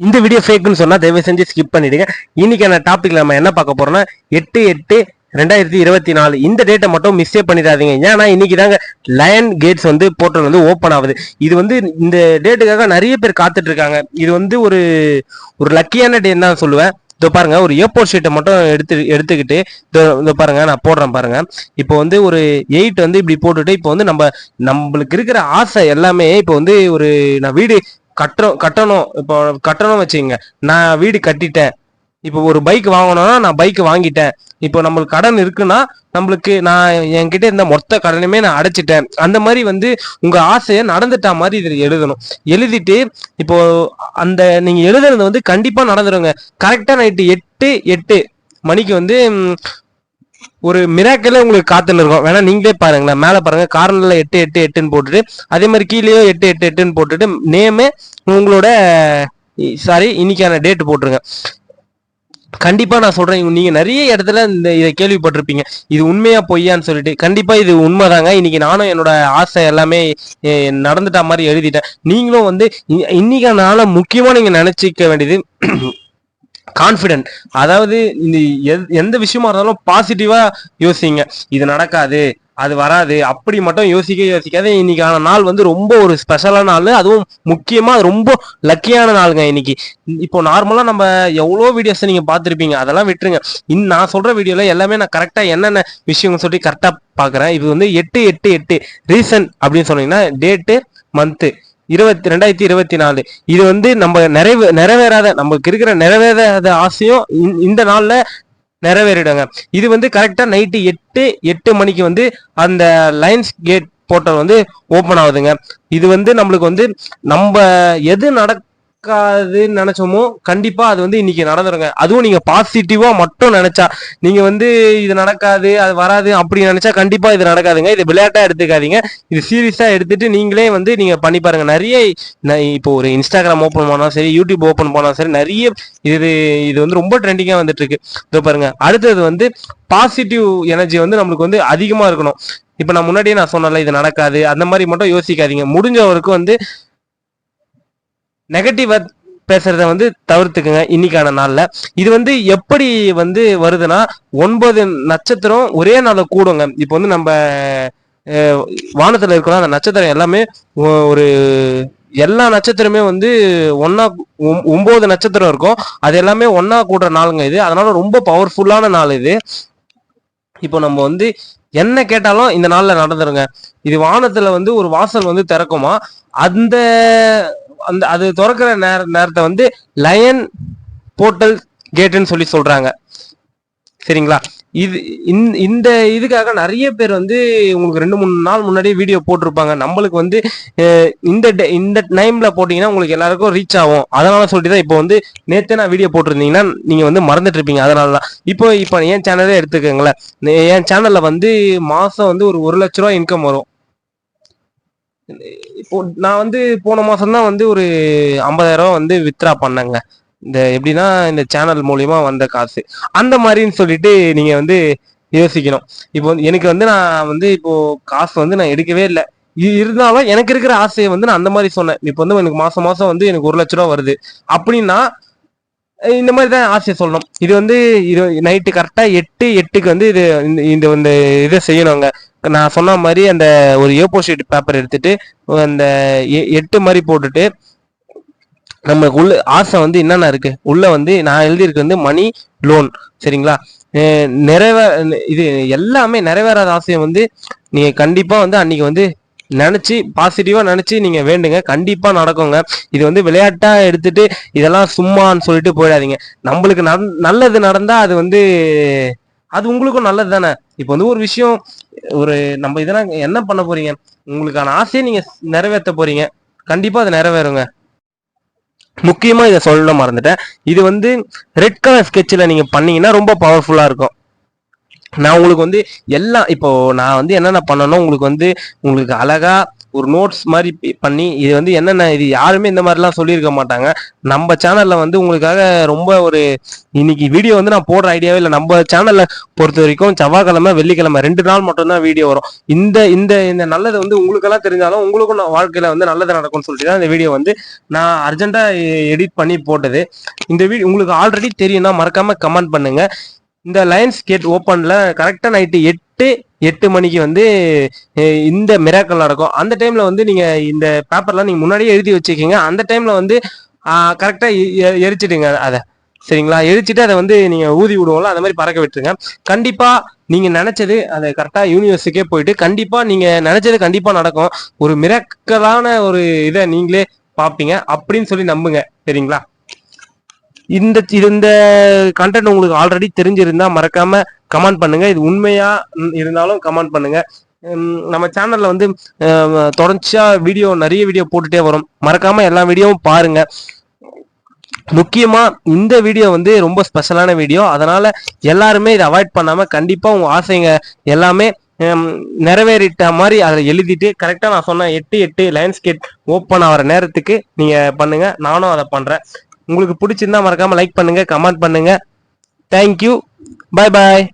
இந்த வீடியோ ஃபேக்குன்னு சொன்னால் தயவு செஞ்சு ஸ்கிப் பண்ணிடுங்க. இன்னைக்கான டாபிக்ல நம்ம என்ன பார்க்க போறோம்னா எட்டு எட்டு ரெண்டாயிரத்தி இருபத்தி நாலு. இந்த டேட்டை மட்டும் மிஸ்ஸே பண்ணிடாதீங்க. ஏன்னா இன்னைக்கு தாங்க லயன் கேட்ஸ் வந்து போர்ட்டல் வந்து ஓப்பன் ஆகுது. இது வந்து இந்த டேட்டுக்காக நிறைய பேர் காத்துட்டு இருக்காங்க இது வந்து ஒரு ஒரு லக்கியான டே தான் சொல்லுவேன். இதோ பாருங்க ஒரு ஏர்போர்ட் ஷீட்டை மட்டும் எடுத்து எடுத்துக்கிட்டு இதோ பாருங்க நான் போடுறேன் பாருங்க. இப்போ வந்து ஒரு எயிட் வந்து இப்படி போட்டுட்டு இப்போ வந்து நம்ம நம்மளுக்கு இருக்கிற ஆசை எல்லாமே இப்போ வந்து ஒரு நான் வீடு கட்டுறோம் கட்டணும். இப்போ கட்டணும் வச்சுங்க நான் வீடு கட்டிட்டேன். இப்போ ஒரு பைக் வாங்கணும்னா நான் பைக் வாங்கிட்டேன். இப்போ நம்மளுக்கு கடன் இருக்குன்னா நம்மளுக்கு நான் என்கிட்ட இருந்த மொத்த கடனுமே நான் அடைச்சிட்டேன். அந்த மாதிரி வந்து உங்க ஆசையை நடந்துட்டா மாதிரி இதில் எழுதணும். எழுதிட்டு இப்போ அந்த நீங்க எழுதுறது வந்து கண்டிப்பா நடந்துருங்க. கரெக்டா நைட்டு எட்டு எட்டு மணிக்கு வந்து ஒரு மிராக்கலே உங்களுக்கு காத்துன்னு இருக்கும். வேணா நீங்களே பாருங்களேன். மேலே பாருங்க. கார்னர்ல எட்டு எட்டு எட்டுன்னு போட்டுட்டு அதே மாதிரி கீழேயும் எட்டு எட்டு எட்டுன்னு போட்டுட்டு நேமு உங்களோட சாரி இன்னைக்கான டேட் போட்டுருங்க. கண்டிப்பா நான் சொல்றேன். நீங்க நிறைய இடத்துல இந்த இதை கேள்விப்பட்டிருப்பீங்க. இது உண்மையா பொய்யான்னு சொல்லிட்டு. கண்டிப்பா இது உண்மைதாங்க. இன்னைக்கு நானும் என்னோட ஆசை எல்லாமே நடந்துட்ட நடந்துட்டா மாதிரி எழுதிட்டேன். நீங்களும் வந்து இ- இன்னைக்கான நாளை முக்கியமா நீங்க நினைச்சிக்க வேண்டியது கான்ஃபிடென்ட் அதாவது இந்த எத்- எந்த விஷயமா இருந்தாலும் பாசிட்டிவா யோசிங்க. இது நடக்காது அது வராது. அப்படி மட்டும் யோசிக்க யோசிக்காத. இன்னைக்கான நாள் வந்து ரொம்ப ஒரு ஸ்பெஷலான நாள். அதுவும் முக்கியமா ரொம்ப லக்கியான நாளுங்க இன்னைக்கு. இப்போ நார்மலா நம்ம எவ்வளோ வீடியோஸ் நீங்க பார்த்துருப்பீங்க அதெல்லாம் விட்டுருங்க. இன் நான் சொல்ற வீடியோல எல்லாமே நான் கரெக்டா என்னென்ன விஷயங்கள் சொல்லி கரெக்டா பாக்குறேன் இது வந்து எட்டு எட்டு எட்டு. ரீசன் அப்படின்னு சொன்னீங்கன்னா டேட்டு மந்த்து இருபத்தி ரெண்டாயிரத்தி இருபத்தி நாலு. இது வந்து நம்ம நிறைவே நிறைவேறாத நமக்கு இருக்கிற நிறைவேறாத ஆசையும் இந்த- இந்த நாள்ல நிறைவேறிடுங்க. இது வந்து கரெக்டா நைட்டு எட்டு எட்டு மணிக்கு வந்து அந்த லைன்ஸ் கேட் போர்ட்டல் வந்து ஓப்பன் ஆகுதுங்க. இது வந்து நம்மளுக்கு வந்து நம்ம எது நடக்காதுன்னு நினைச்சோமோ கண்டிப்பா அது வந்து இன்னைக்கு நடந்துருங்க. அதுவும் நீங்க பாசிட்டிவா மட்டும் நினைச்சா நீங்க வந்து இது நடக்காது அது வராது அப்படி நினைச்சா கண்டிப்பா இது நடக்காதுங்க. இது விளையாட்டா எடுத்துக்காதீங்க. இது சீரியஸா எடுத்துட்டு நீங்களே வந்து நீங்க பண்ணி பாருங்க. நிறைய இப்போ ஒரு இன்ஸ்டாகிராம் ஓப்பன் பண்ணாலும் சரி யூடியூப் ஓப்பன் பண்ணாலும் சரி நிறைய இது இது வந்து ரொம்ப ட்ரெண்டிங்கா வந்துட்டு இருக்கு இதோ பாருங்க. அடுத்தது வந்து பாசிட்டிவ் எனர்ஜி வந்து நம்மளுக்கு வந்து அதிகமா இருக்கணும். இப்போ நான் முன்னாடியே நான் சொன்னல இது நடக்காது. அந்த மாதிரி மட்டும் யோசிக்காதீங்க. முடிஞ்சவருக்கு வந்து நெகட்டிவா பேசுறத வந்து தவிர்த்துக்குங்க இன்னைக்கான நாள்ல. இது வந்து எப்படி வந்து வருதுன்னா ஒன்பது நட்சத்திரம் ஒரே நாள்ல கூடுங்க. இப்போ வந்து நம்ம வானத்தில் வானத்துல இருக்கிறோம். அந்த நட்சத்திரம் எல்லாமே ஒரு எல்லா நட்சத்திரமே வந்து ஒன்னா ஒன்பது நட்சத்திரம் இருக்கும். அது எல்லாமே ஒன்னா கூடுற நாளுங்க இது. அதனால ரொம்ப பவர்ஃபுல்லான நாள் இது. இப்போ நம்ம வந்து என்ன கேட்டாலும் இந்த நாள்ல நடந்துருங்க. இது வானத்துல வந்து ஒரு வாசல் வந்து திறக்குமா? அந்த அந்த அது திறக்கிற நேர நேரத்தை வந்து லயன் போர்ட்டல் கேட்டுன்னு சொல்லி சொல்றாங்க. சரிங்களா? இது இந்த- இந்த இதுக்காக நிறைய பேர் வந்து உங்களுக்கு ரெண்டு மூணு நாள் முன்னாடியே வீடியோ போட்டிருப்பாங்க. நம்மளுக்கு வந்து இந்த day- இந்த டைம்ல போட்டீங்கன்னா உங்களுக்கு எல்லாருக்கும் ரீச் ஆகும். அதனால சொல்லிட்டு தான் இப்போ வந்து நேத்தே நான் வீடியோ போட்டிருந்தீங்கன்னா நீங்க வந்து மறந்துட்டு இருப்பீங்க. அதனால தான். இப்போ இப்போ என் சேனலே எடுத்துக்கோங்களேன். என் சேனல்ல வந்து மாசம் வந்து ஒரு ஒரு லட்ச ரூபா இன்கம் வரும். இப்போ நான் வந்து போன மாசம் தான் வந்து ஒரு ஐம்பதாயிரம் ரூபா வந்து வித்ரா பண்ணேங்க. இந்த எப்படின்னா இந்த சேனல் மூலியமா வந்த காசு. அந்த மாதிரின்னு சொல்லிட்டு நீங்க வந்து யோசிக்கணும். இப்போ வந்து எனக்கு வந்து நான் வந்து இப்போ காசு வந்து நான் எடுக்கவே இல்லை. இருந்தாலும் எனக்கு இருக்கிற ஆசையை வந்து நான் அந்த மாதிரி சொன்னேன். இப்போ வந்து எனக்கு மாசம் மாசம் வந்து எனக்கு ஒரு லட்ச ரூபா வருது. அப்படின்னா இந்த மாதிரி தான் ஆசையை சொல்லணும். இது வந்து இது நைட்டு கரெக்டா எட்டு எட்டுக்கு வந்து இது இந்த- இந்த இந்த இதை செய்யணுங்க. நான் சொன்ன மாதிரி அந்த ஒரு ஏப்போ ஷீட் பேப்பர் எடுத்துட்டு அந்த எ- எட்டு மாதிரி போட்டுட்டு நம்மளுக்கு உள்ள ஆசை வந்து என்னென்ன இருக்கு? உள்ள வந்து நான் எழுதியிருக்கு வந்து மணி லோன் சரிங்களா? நிறைவே இது எல்லாமே நிறைவேறாத ஆசையை வந்து நீங்க கண்டிப்பா வந்து அன்னைக்கு வந்து நினச்சி பாசிட்டிவாக நினச்சி நீங்கள் வேண்டுங்க. கண்டிப்பாக நடக்குங்க. இது வந்து விளையாட்டாக எடுத்துட்டு இதெல்லாம் சும்மான்னு சொல்லிட்டு போயிடாதீங்க. நம்மளுக்கு நட- நல்லது நடந்தால் அது வந்து அது உங்களுக்கும் நல்லது தானே இப்போ வந்து ஒரு விஷயம் ஒரு நம்ம இதெல்லாம் என்ன பண்ண போறீங்க? உங்களுக்கான ஆசையை நீங்க நிறைவேற்ற போறீங்க. கண்டிப்பா அது நிறைவேறுங்க. முக்கியமா இதை சொல்ல மறந்துட்டேன். இது வந்து ரெட் கலர் ஸ்கெட்சில் நீங்க பண்ணீங்கன்னா ரொம்ப பவர்ஃபுல்லா இருக்கும். நான் உங்களுக்கு வந்து எல்லாம் இப்போ நான் வந்து என்னென்ன பண்ணணும் உங்களுக்கு வந்து உங்களுக்கு அழகா ஒரு நோட்ஸ் மாதிரி பண்ணி இது வந்து என்னென்ன இது யாருமே இந்த மாதிரிலாம் சொல்லியிருக்க மாட்டாங்க. நம்ம சேனல்ல வந்து உங்களுக்காக ரொம்ப ஒரு இன்னைக்கு வீடியோ வந்து நான் போடுற ஐடியாவே இல்லை. நம்ம சேனல்ல பொறுத்த வரைக்கும் செவ்வாய்க்கிழமை வெள்ளிக்கிழமை ரெண்டு நாள் மட்டும்தான் வீடியோ வரும். இந்த இந்த இந்த நல்லது வந்து உங்களுக்கெல்லாம் தெரிஞ்சாலும் உங்களுக்கும் நான் வாழ்க்கையில வந்து நல்லது நடக்கும்னு சொல்லிட்டு தான் இந்த வீடியோ வந்து நான் அர்ஜென்ட்டா எடிட் பண்ணி போட்டது. இந்த வீடியோ உங்களுக்கு ஆல்ரெடி தெரியும்னா மறக்காம கமெண்ட் பண்ணுங்க. இந்த லயன்ஸ் கேட் ஓப்பன்ல கரெக்டா நைட்டு எட்டு எட்டு மணிக்கு வந்து இந்த மிராக்கள் நடக்கும். அந்த டைம்ல வந்து நீங்க இந்த பேப்பர்லாம் நீங்க முன்னாடியே எழுதி வச்சுக்கீங்க அந்த டைம்ல வந்து கரெக்டா எரிச்சிடுங்க அதை. சரிங்களா? எரிச்சிட்டு அதை வந்து நீங்க ஊதி விடுவோம்ல அந்த மாதிரி பறக்க விட்டுருங்க. கண்டிப்பா நீங்க நினைச்சது அதை கரெக்டா யூனிவர்ஸுக்கே போயிட்டு கண்டிப்பா நீங்க நினைச்சது கண்டிப்பா நடக்கும். ஒரு மிராக்கலான ஒரு இதை நீங்களே பார்ப்பீங்க அப்படின்னு சொல்லி நம்புங்க. சரிங்களா? இந்த இந்த கண்டென்ட் உங்களுக்கு ஆல்ரெடி தெரிஞ்சிருந்தா மறக்காம கமெண்ட் பண்ணுங்க. இது உண்மையா இருந்தாலும் கமெண்ட் பண்ணுங்க. நம்ம சேனல்ல வந்து தொடர்ச்சியா வீடியோ நிறைய வீடியோ போட்டுட்டே வரும். மறக்காம எல்லா வீடியோவும் பாருங்க. முக்கியமா இந்த வீடியோ வந்து ரொம்ப ஸ்பெஷலான வீடியோ. அதனால எல்லாருமே இதை அவாய்ட் பண்ணாம கண்டிப்பா உங்க ஆசைங்க எல்லாமே நிறைவேறிட்ட மாதிரி அதில் எழுதிட்டு கரெக்டாக நான் சொன்ன எட்டு எட்டு லைன்ஸ்கேட் ஓப்பன் ஆகிற நேரத்துக்கு நீங்கள் பண்ணுங்க. நானும் அதை பண்ணுறேன் உங்களுக்கு பிடிச்சிருந்தா மறக்காம லைக் பண்ணுங்க கமெண்ட் பண்ணுங்க. தேங்க்யூ பாய் பாய்